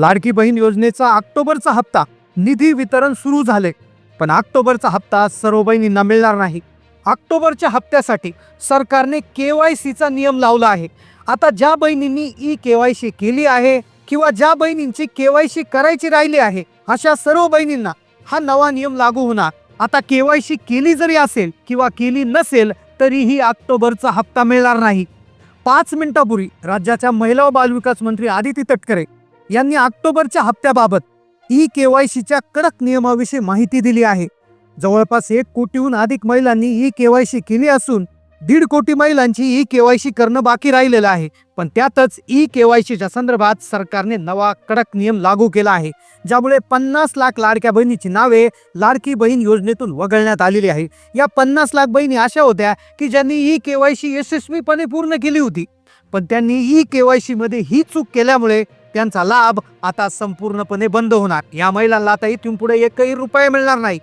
लाडकी बहीण योजनेचा ऑक्टोबरचा हप्ता निधी वितरण सुरू झाले. पण ऑक्टोबरचा हप्ता सर्व बहिणींना मिळणार नाही. ऑक्टोबरच्या हप्त्यासाठी सरकारने के वाय सीचा नियम लावला आहे. आता ज्या बहिणींनी ई के वाय सी केली आहे किंवा ज्या बहिणींची के वाय सी करायची राहिली आहे अशा सर्व बहिणींना हा नवा नियम लागू होणार. आता के वाय सी केली जरी असेल किंवा केली नसेल तरीही ऑक्टोबरचा हप्ता मिळणार नाही. पाच मिनिटापूर्वी राज्याच्या महिला व बालविकास मंत्री आदिती तटकरे यांनी ऑक्टोबरच्या हप्त्याबाबत ई के वाय सीच्या कडक नियमाविषयी माहिती दिली आहे. जवळपास एक कोटीहून अधिक महिलांनी ई के वाय सी केली असून दीड कोटी महिलांची ई के वाय सी करणं बाकी राहिलेलं आहे. पण त्यातच ई के वाय सीच्या संदर्भात सरकारने नवा कडक नियम लागू केला आहे ज्यामुळे पन्नास लाख लाडक्या बहिणीची नावे लाडकी बहीण योजनेतून वगळण्यात आलेली आहे. या पन्नास लाख बहिणी अशा होत्या की ज्यांनी ई के वाय सी यशस्वीपणे पूर्ण केली होती. पण त्यांनी ई के वाय सी मध्ये ही चूक केल्यामुळे त्यांचा लाभ आता संपूर्णपणे बंद होणार. या महिलांना आता इथून पुढे एकही रुपये मिळणार नाही.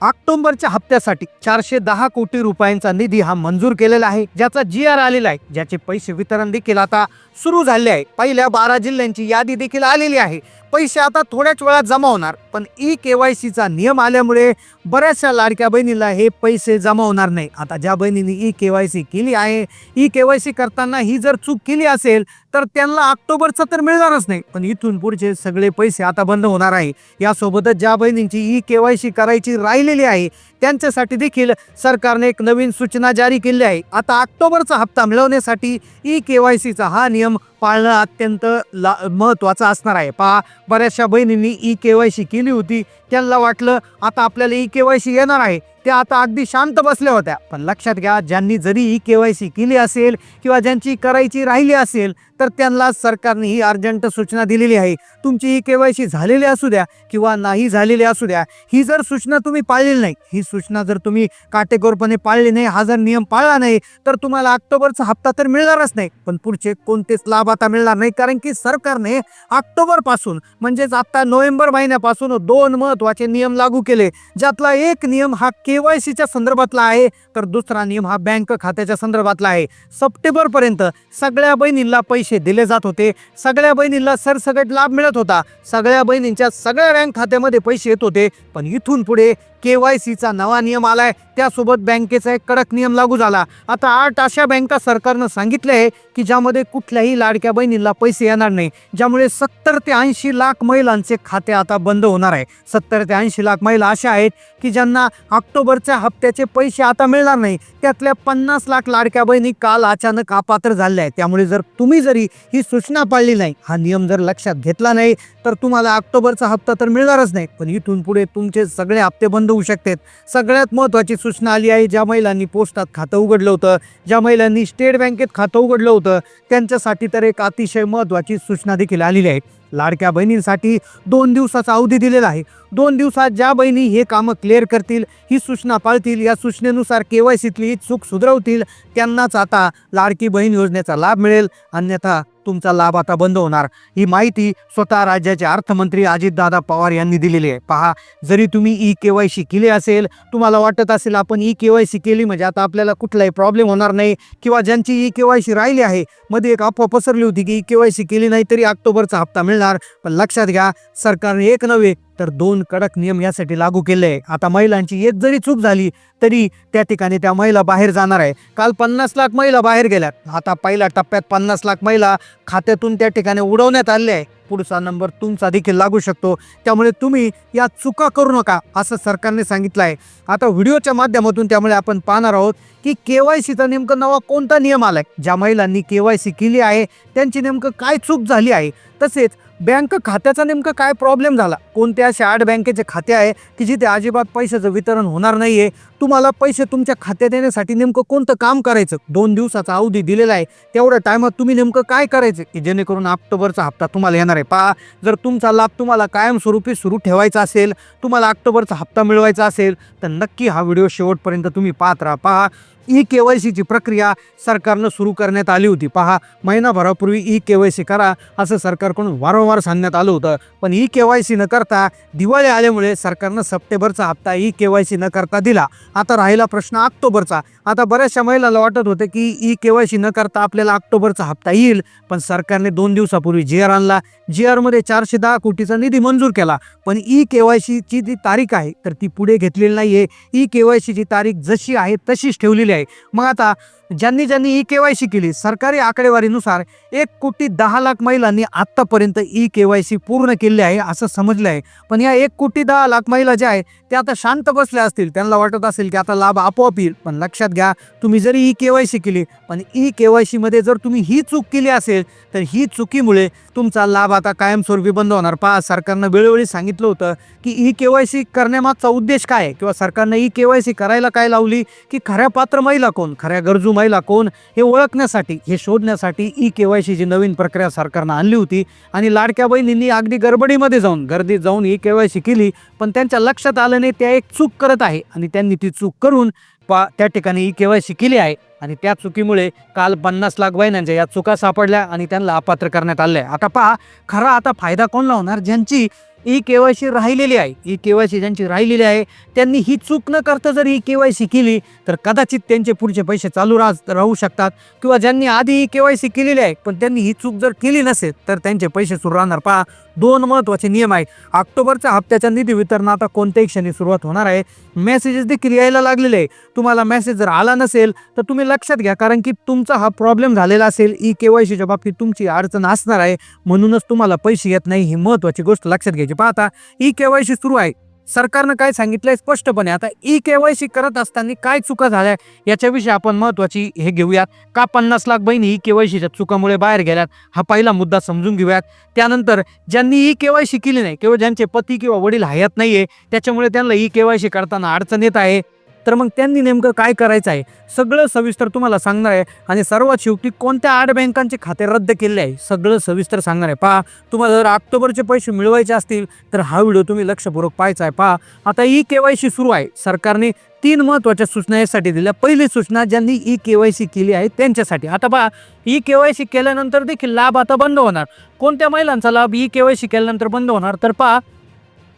ऑक्टोबरच्या हप्त्यासाठी चारशे दहा कोटी रुपयांचा निधी हा मंजूर केलेला आहे ज्याचा जी आर आलेला आहे ज्याचे पैसे वितरण देखील आता सुरू झाले आहे. पहिल्या बारा जिल्ह्यांची यादी देखील आलेली आहे. पैसे आता थोड्याच वेळात जमा होणार पण ई के वाय सीचा नियम आल्यामुळे बऱ्याचशा लाडक्या बहिणीला हे पैसे जमा होणार नाही. आता ज्या बहिणीने ई के वाय सी केली आहे ई के वाय सी करताना ही जर चूक केली असेल तर त्यांना ऑक्टोबरचं तर मिळणारच नाही. पण इथून पुढचे सगळे पैसे आता बंद होणार आहे. यासोबतच ज्या बहिणींची ई के वाय सी करायची राहिलेली आहे त्यांच्यासाठी देखील सरकारने एक नवीन सूचना जारी केली आहे. आता ऑक्टोबरचा हप्ता मिळवण्यासाठी ई के वाय सीचा हा नियम पाळणं अत्यंत ला महत्त्वाचं असणार आहे. पहा बऱ्याचशा बहिणींनी ई के वाय सी केली होती. त्यांना वाटलं आता आपल्याला ई के वाय सी येणार आहे. त्या आता अगदी शांत बसल्या होत्या. पण लक्षात घ्या ज्यांनी जरी ई के वाय सी केली असेल किंवा ज्यांची करायची राहिली असेल तर त्यांना सरकारने ही अर्जंट सूचना दिलेली आहे. तुमची ई के वाय सी झालेली असू द्या किंवा नाही झालेली असू द्या ही जर सूचना तुम्ही पाळलेली नाही ही सूचना जर तुम्ही काटेकोरपणे पाळली नाही हा जर नियम पाळला नाही तर तुम्हाला ऑक्टोबरचा हप्ता तर मिळणारच नाही. पण पुढचे कोणतेच लाभ आता मिळणार नाही. कारण की सरकारने ऑक्टोबरपासून म्हणजेच आता नोव्हेंबर महिन्यापासून दोन महत्त्वाचे नियम लागू केले. ज्यातला एक नियम हा के वाय सीच्या संदर्भातला आहे तर दुसरा नियम हा बँक खात्याच्या संदर्भातला आहे. सप्टेंबर पर्यंत सगळ्या बहिणींना पैसे दिले जात होते. सगळ्या बहिणींना सरसकट लाभ मिळत होता. सगळ्या बहिणींच्या सगळ्या बँक खात्यामध्ये पैसे येत होते. पण इथून पुढे के वाय सीचा नवा नियम आलाय. त्यासोबत बँकेचा एक कडक नियम लागू झाला. आता आठ अशा बँका सरकारनं सांगितले आहे की ज्यामध्ये कुठल्याही लाडक्या बहिणींना पैसे येणार नाही. ज्यामुळे सत्तर ते ऐंशी लाख महिलांचे खाते आता बंद होणार आहे. सत्तर ते ऐंशी लाख महिला अशा आहेत की ज्यांना ऑक्टोबरच्या हप्त्याचे पैसे आता मिळणार नाही. त्यातल्या पन्नास लाख लाडक्या बहिणी काल अचानक अपात्र झाल्या आहेत. त्यामुळे जर तुम्ही जरी ही सूचना पाळली नाही हा नियम जर लक्षात घेतला नाही तर तुम्हाला ऑक्टोबरचा हप्ता तर मिळणारच नाही. पण इथून पुढे तुमचे सगळे हप्ते बंद होऊ शकतात सगळ्यात महत्त्वाची सूचना आली आहे ज्या महिलांनी पोस्टात खातं उघडलं होतं ज्या महिलांनी स्टेट बँकेत खातं उघडलं होतं त्यांच्यासाठी तर एक अतिशय महत्त्वाची सूचना देखील आलेली आहे. लाडक्या बहिणींसाठी दोन दिवसाचा अवधी दिलेला आहे. दोन दिवसात ज्या बहिणी हे कामं क्लिअर करतील ही सूचना पाळतील या सूचनेनुसार के वाय सीतली चूक सुधरवतील त्यांनाच आता लाडकी बहीण योजनेचा लाभ मिळेल. अन्यथा तुमचा लाभ आता बंद होणार. ही माहिती स्वतः राज्याचे अर्थमंत्री अजितदादा पवार यांनी दिलेली आहे. पहा जरी तुम्ही ई के वाय सी केली असेल तुम्हाला वाटत असेल आपण ई के वाय सी केली म्हणजे आता आपल्याला कुठलाही प्रॉब्लेम होणार नाही. किंवा ज्यांची ई के वाय सी राहिली आहे मध्ये एक अफवा पसरली होती की ई के वाय सी केली नाही तरी ऑक्टोबरचा हप्ता मिळणार. पण लक्षात घ्या सरकारने एक नव्हे तर दोन कडक नियम यासाठी लागू केले. आहे आता महिलांची एक जरी चूक झाली तरी त्या ठिकाणी त्या महिला बाहेर जाणार आहे. काल पन्नास लाख महिला बाहेर गेल्यात. आता पहिल्या टप्प्यात पन्नास लाख महिला खात्यातून त्या ठिकाणी उडवण्यात आले आहे. पुढचा नंबर तुमचा देखील लागू शकतो. त्यामुळे तुम्ही या चुका करू नका असं सरकारने सांगितलं आहे आता व्हिडिओच्या माध्यमातून त्यामुळे आपण पाहणार आहोत की के वाय सीचा नेमकं नवा कोणता नियम आलाय? ज्या महिलांनी के वाय सी केली आहे त्यांची नेमकं काय चूक झाली आहे? तसेच बँक खात्याचा नेमकं काय प्रॉब्लेम झाला? कोणत्या अशा आठ बँकेचे खाते आहे की जिथे अजिबात पैशाचं वितरण होणार नाही आहे तुम्हाला पैसे तुमच्या खात्यात येण्यासाठी नेमकं कोणतं काम करायचं? दोन दिवसाचा अवधी दिलेला आहे. तेवढ्या टायमात तुम्ही नेमकं काय करायचं? की जेणेकरून ऑक्टोबरचा हप्ता तुम्हाला येणार आहे. पहा जर तुमचा लाभ तुम्हाला कायमस्वरूपी सुरू ठेवायचा असेल तुम्हाला ऑक्टोबरचा हप्ता मिळवायचा असेल तर नक्की हा व्हिडिओ शेवटपर्यंत तुम्ही पाहत राहा. पहा ई के वाय सीची प्रक्रिया सरकारनं सुरू करण्यात आली होती. पहा महिनाभरापूर्वी ई के वाय सी करा असं सरकारकडून वारंवार सांगण्यात आलं होतं. पण ई के वाय सी न करता दिवाळी आल्यामुळे सरकारनं सप्टेंबरचा हप्ता ई के वाय सी न करता दिला. आता राहिला प्रश्न ऑक्टोबरचा. आता बऱ्याचशा महिलाला वाटत होतं की ई के वाय सी न करता आपल्याला ऑक्टोबरचा हप्ता येईल. पण सरकारने दोन दिवसापूर्वी जी आर आणला. जी आरमध्ये चारशे दहा कोटीचा निधी मंजूर केला. पण ई के वाय सीची जी तारीख आहे तर ती पुढे घेतलेली नाही आहे ई के वाय सीची तारीख जशी आहे तशीच ठेवलेली आहे मग आता ज्यांनी ज्यांनी ई के वाय सी केली सरकारी आकडेवारीनुसार एक कोटी दहा लाख महिलांनी आत्तापर्यंत ई के वाय सी पूर्ण केली आहे असं समजलं आहे. पण या एक कोटी दहा लाख महिला ज्या आहेत त्या आता शांत बसल्या असतील. त्यांना वाटत असेल की आता लाभ आपोआप येईल. पण लक्षात घ्या तुम्ही जरी ई के वाय सी केली पण ई के वाय सीमध्ये जर तुम्ही ही चूक केली असेल तर ही चुकीमुळे तुमचा लाभ आता कायमस्वरूपी बंद होणार. पहा सरकारनं वेळोवेळी सांगितलं होतं की ई के वाय सी करण्यामागचा उद्देश काय आहे? किंवा सरकारनं ई के वाय सी करायला काय लावली? की खऱ्या पात्र महिला कोण? खऱ्या गरजू कमाईला कोण हे ओळखण्यासाठी हे शोधण्यासाठी ई के वाय सीची नवीन प्रक्रिया सरकारनं आणली होती आणि लाडक्या बहिणींनी अगदी गडबडीमध्ये जाऊन गर्दीत जाऊन ई के वाय सी केली पण त्यांच्या लक्षात आलं नाही त्या एक चूक करत आहे आणि त्यांनी ती चूक करून पा त्या ठिकाणी ई के वाय सी केली आहे आणि त्या चुकीमुळे काल पन्नास लाख बहिणांच्या या चुका सापडल्या आणि त्यांना अपात्र करण्यात आले आता पहा खरा आता फायदा कोणला होणार? ज्यांची ई के वाय सी राहिलेली आहे. ई के वाय सी ज्यांची राहिलेली आहे त्यांनी ही चूक न करता जर ई के वाय सी केली तर कदाचित त्यांचे पुढचे पैसे चालू राह राहू शकतात. किंवा ज्यांनी आधी ई के वाय सी केलेली आहे पण त्यांनी ही चूक जर केली नसेल तर त्यांचे पैसे सुरू राहणार. पहा दोन महत्त्वाचे नियम आहेत. ऑक्टोबरच्या हप्त्याच्या निधी वितरण आता कोणत्याही क्षणी सुरुवात होणार आहे. मेसेजेस देखील यायला लागलेले आहे. तुम्हाला मेसेज जर आला नसेल तर तुम्ही लक्षात घ्या कारण की तुमचा हा प्रॉब्लेम झालेला असेल. ई के वाय सीच्या बाबतीत तुमची अडचण असणार आहे. म्हणूनच तुम्हाला पैसे येत नाही ही महत्त्वाची गोष्ट लक्षात घ्यायची. म्हणजे पाहता ई के वाय सी सुरू आहे. सरकारनं काय सांगितलंय स्पष्टपणे आता ई के वाय सी करत असताना काय चुका झाल्या याच्याविषयी आपण महत्त्वाची हे घेऊयात. का पन्नास लाख बहिणी ई के वाय सीच्या चुकामुळे बाहेर गेल्यात हा पहिला मुद्दा समजून घेऊयात. त्यानंतर ज्यांनी ई के वाय सी केली नाही किंवा ज्यांचे पती किंवा वडील हयात नाही आहे त्याच्यामुळे त्यांना ई के वाय सी करताना अडचण येत आहे. तर मग त्यांनी नेमकं काय करायचं आहे? सगळं सविस्तर तुम्हाला सांगणार आहे आणि सर्वात शेवटी कोणत्या आठ बँकांचे खाते रद्द केले आहे? सगळं सविस्तर सांगणार आहे. पहा तुम्हाला जर ऑक्टोबरचे पैसे मिळवायचे असतील तर हा व्हिडिओ तुम्ही लक्षपूर्वक पाहायचा आहे. पहा आता ई के वाय सी सुरू आहे. सरकारने तीन महत्त्वाच्या सूचना यासाठी दिल्या. पहिली सूचना ज्यांनी ई के वाय सी केली आहे त्यांच्यासाठी. आता पहा ई के वाय सी केल्यानंतर देखील लाभ आता बंद होणार. कोणत्या महिलांचा लाभ ई के वाय सी केल्यानंतर बंद होणार? तर पहा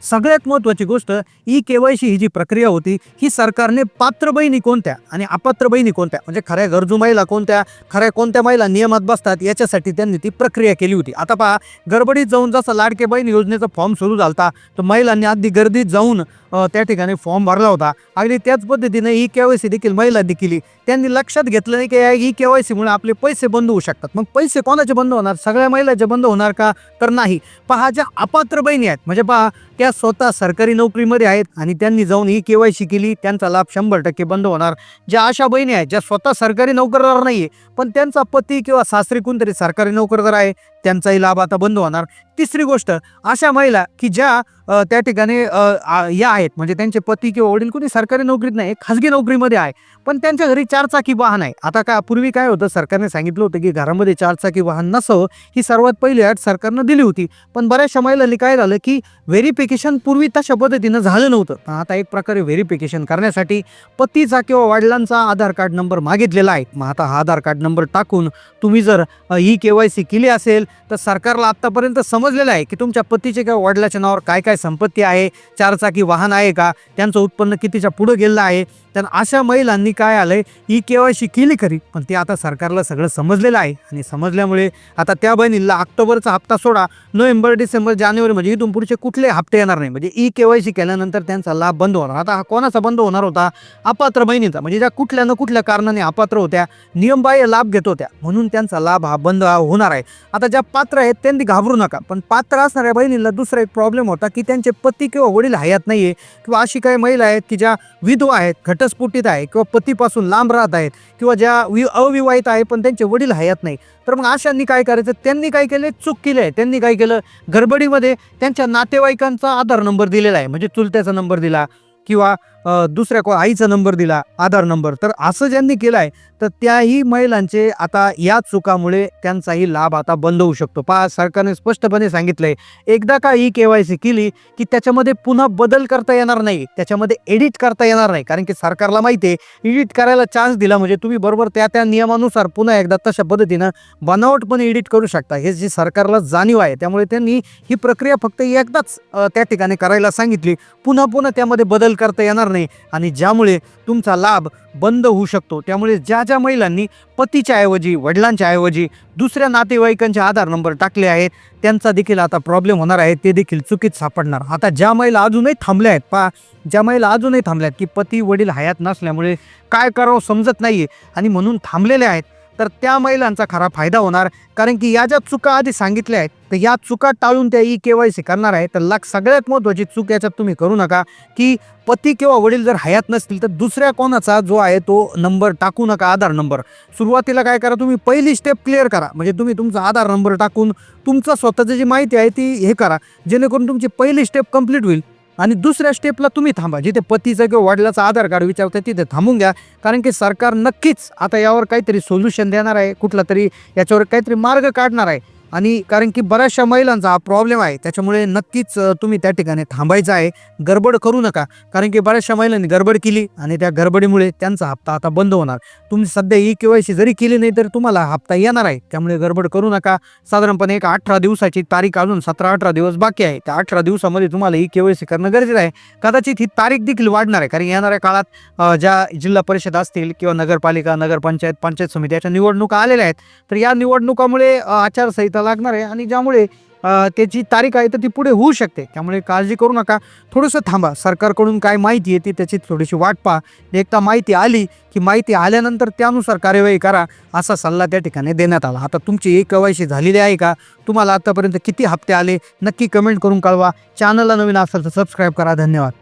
सगळ्यात महत्त्वाची गोष्ट ई के वाय सी ही जी प्रक्रिया होती ही सरकारने पात्र बहिणी कोणत्या आणि अपात्र बहिणी कोणत्या? म्हणजे खऱ्या गरजू महिला कोणत्या खऱ्या कोणत्या महिला नियमात बसतात याच्यासाठी त्यांनी ती प्रक्रिया केली होती. आता पहा गडबडीत जाऊन जसं लाडके बहीण योजनेचा फॉर्म सुरू झाला तर महिलांनी अगदी गर्दीत जाऊन त्या ठिकाणी फॉर्म भरला होता. अगदी त्याच पद्धतीने ई के वाय सी देखील महिलांनी केली त्यांनी लक्षात घेतलं नाही की या ई के वाय सीमुळे आपले पैसे बंद होऊ शकतात. मग पैसे कोणाचे बंद होणार? सगळ्या महिलाचे बंद होणार का? तर नाही. पहा ज्या अपात्र बहिणी आहेत म्हणजे पहा त्या स्वतः सरकारी नोकरीमध्ये आहेत आणि त्यांनी जाऊन ही के वाय सी केली त्यांचा लाभ शंभर टक्के बंद होणार. ज्या अशा बहिणी आहेत ज्या स्वतः सरकारी नोकरदार नाही आहे पण त्यांचा पती किंवा सासरी कोणतरी सरकारी नोकरदार आहे त्यांचाही लाभ आता बंद होणार. तिसरी गोष्ट अशा महिला की ज्या त्या ठिकाणी या आहेत. म्हणजे त्यांचे पती किंवा वडील कुणी सरकारी नोकरीत नाही खाजगी नोकरीमध्ये आहे. पण त्यांच्या घरी चारचाकी वाहन आहे. आता काय पूर्वी काय होतं सरकारने सांगितलं होतं की घरामध्ये चारचाकी वाहन नसावं ही सर्वात पहिली अट सरकारनं दिली होती. पण बऱ्याचशा महिलांनी काय झालं की व्हेरिफिकेशन पूर्वी तशा पद्धतीनं झालं नव्हतं. आता एक प्रकारे व्हेरिफिकेशन करण्यासाठी पतीचा किंवा वडिलांचा आधार कार्ड नंबर मागितलेला आहे. मग आता हा आधार कार्ड नंबर टाकून तुम्ही जर ही के वाय सी केली असेल तर सरकारला आत्तापर्यंत समजलेलं आहे की तुमच्या पतीचे किंवा वडिलाच्या नावावर काय काय संपत्ती आहे चारचाकी वाहन आहे का त्यांचं उत्पन्न कितीच्या पुढं गेलं आहे तर अशा महिलांनी काय आलं आहे ही के वाय सी केली खरी. पण ते आता सरकारला सगळं समजलेलं आहे आणि समजल्यामुळे आता त्या बहिणीला ऑक्टोबरचा हप्ता सोडा नोव्हेंबर डिसेंबर जानेवारी म्हणजे इथून पुढचे कुठले हप्ते येणार नाही. म्हणजे ई के वाय सी केल्यानंतर त्यांचा लाभ बंद होणार. आता हा कोणाचा बंद होणार होता? अपात्र बहिणीचा. म्हणजे ज्या कुठल्या न कुठल्या कारणाने अपात्र होत्या नियमबाह्य लाभ घेत होत्या. म्हणून त्यांचा लाभ हा बंद होणार आहे. आता ज्या पात्र आहेत त्यांनी घाबरू नका. पण पात्र असणाऱ्या बहिणीला दुसरा एक प्रॉब्लेम होता की की त्यांचे पती किंवा वडील हयात नाही आहे किंवा अशी काही महिला आहेत की ज्या विधवा आहेत घटस्फोटीत आहे किंवा पतीपासून लांब राहत आहेत किंवा ज्या वि अविवाहित आहे पण त्यांचे वडील हयात नाही. तर मग अशांनी काय करायचं? त्यांनी काय केले? चूक केली आहे. त्यांनी काय केलं? गडबडीमध्ये त्यांच्या नातेवाईकांचा आधार नंबर दिलेला आहे. म्हणजे चुलत्याचा नंबर दिला किंवा दुसऱ्या को आईचा नंबर दिला आधार नंबर. तर असं ज्यांनी केलं आहे तर त्याही महिलांचे आता या चुकामुळे त्यांचाही लाभ आता बंद होऊ शकतो. पहा सरकारने स्पष्टपणे सांगितलंय एकदा का ई के वाय सी केली की त्याच्यामध्ये पुन्हा बदल करता येणार नाही त्याच्यामध्ये एडिट करता येणार नाही. कारण की सरकारला माहिती आहे एडिट करायला चान्स दिला म्हणजे तुम्ही बरोबर त्या त्या नियमानुसार पुन्हा एकदा तशा पद्धतीनं बनावटपणे एडिट करू शकता. हे जी सरकारला जाणीव आहे त्यामुळे त्यांनी ही प्रक्रिया फक्त एकदाच त्या ठिकाणी करायला सांगितली. पुन्हा पुन्हा त्यामध्ये बदल करता येणार नाही आणि ज्यामुळे तुमचा लाभ बंद होऊ शकतो. त्यामुळे ज्या ज्या महिलांनी पतीच्या ऐवजी वडिलांच्या ऐवजी दुसऱ्या नातेवाईकांचे आधार नंबर टाकले आहेत त्यांचा देखील आता प्रॉब्लेम होणार आहे ते देखील चुकीत सापडणार. आता ज्या महिला अजूनही थांबल्या आहेत पहा ज्या महिला अजूनही थांबल्या आहेत की पती वडील हयात नसल्यामुळे काय करावं समजत नाही आणि म्हणून थांबलेल्या आहेत. तर त्या महिलांचा खरा फायदा होणार. कारण की या ज्या चुका आधी सांगितल्या आहेत तर या चुका टाळून त्या ई के वाय सी करणार आहे. तर लाख सगळ्यात महत्त्वाची चूक याच्यात तुम्ही करू नका. की पती किंवा वडील जर हयात नसतील तर दुसऱ्या कोणाचा जो आहे तो नंबर टाकू नका आधार नंबर. सुरुवातीला काय करा तुम्ही पहिली स्टेप क्लिअर करा. म्हणजे तुम्ही तुमचा आधार नंबर टाकून तुमचा स्वतःची जी माहिती आहे ती हे करा. जेणेकरून तुमची पहिली स्टेप कंप्लीट होईल. आणि दुसऱ्या स्टेपला तुम्ही थांबा. जिथे पतीचं किंवा वडिलाचं आधार कार्ड विचारतं तिथे थांबून घ्या. कारण की सरकार नक्कीच आता यावर काहीतरी सोल्युशन देणार आहे. कुठला तरी याच्यावर काहीतरी मार्ग काढणार आहे. आणि कारण की बऱ्याचशा महिलांचा हा प्रॉब्लेम आहे. त्याच्यामुळे नक्कीच तुम्ही त्या ठिकाणी थांबायचं आहे. गडबड करू नका. कारण की बऱ्याचशा महिलांनी गडबड केली आणि त्या गडबडीमुळे त्यांचा हप्ता आता बंद होणार. तुम्ही सध्या ई के वाय सी जरी केली नाही तर तुम्हाला हप्ता येणार आहे. त्यामुळे गडबड करू नका. साधारणपणे एक अठरा दिवसाची तारीख अजून सतरा अठरा दिवस बाकी आहे. त्या अठरा दिवसामध्ये तुम्हाला ई के वाय सी करणं गरजेचं आहे. कदाचित ही तारीख देखील वाढणार आहे. कारण येणाऱ्या काळात ज्या जिल्हा परिषद असतील किंवा नगरपालिका नगरपंचायत पंचायत समिती याच्या निवडणुका आलेल्या आहेत. तर या निवडणुकामुळे आचारसंहिता आचारसंहिता लागणार आहे आणि ज्यामुळे त्याची तारीख आहे तर ती पुढे होऊ शकते. त्यामुळे काळजी करू नका. थोडंसं थांबा. सरकारकडून काय माहिती येते त्याची थोडीशी वाट पहा. एकदा माहिती आली की माहिती आल्यानंतर त्यानुसार कार्यवाही करा असा सल्ला त्या ठिकाणी देण्यात आला. आता तुमची एक केवायसी झालेली आहे का? तुम्हाला आतापर्यंत किती हप्ते आले? नक्की कमेंट करून कळवा. चॅनलला नवीन असेल तर सबस्क्राईब करा. धन्यवाद.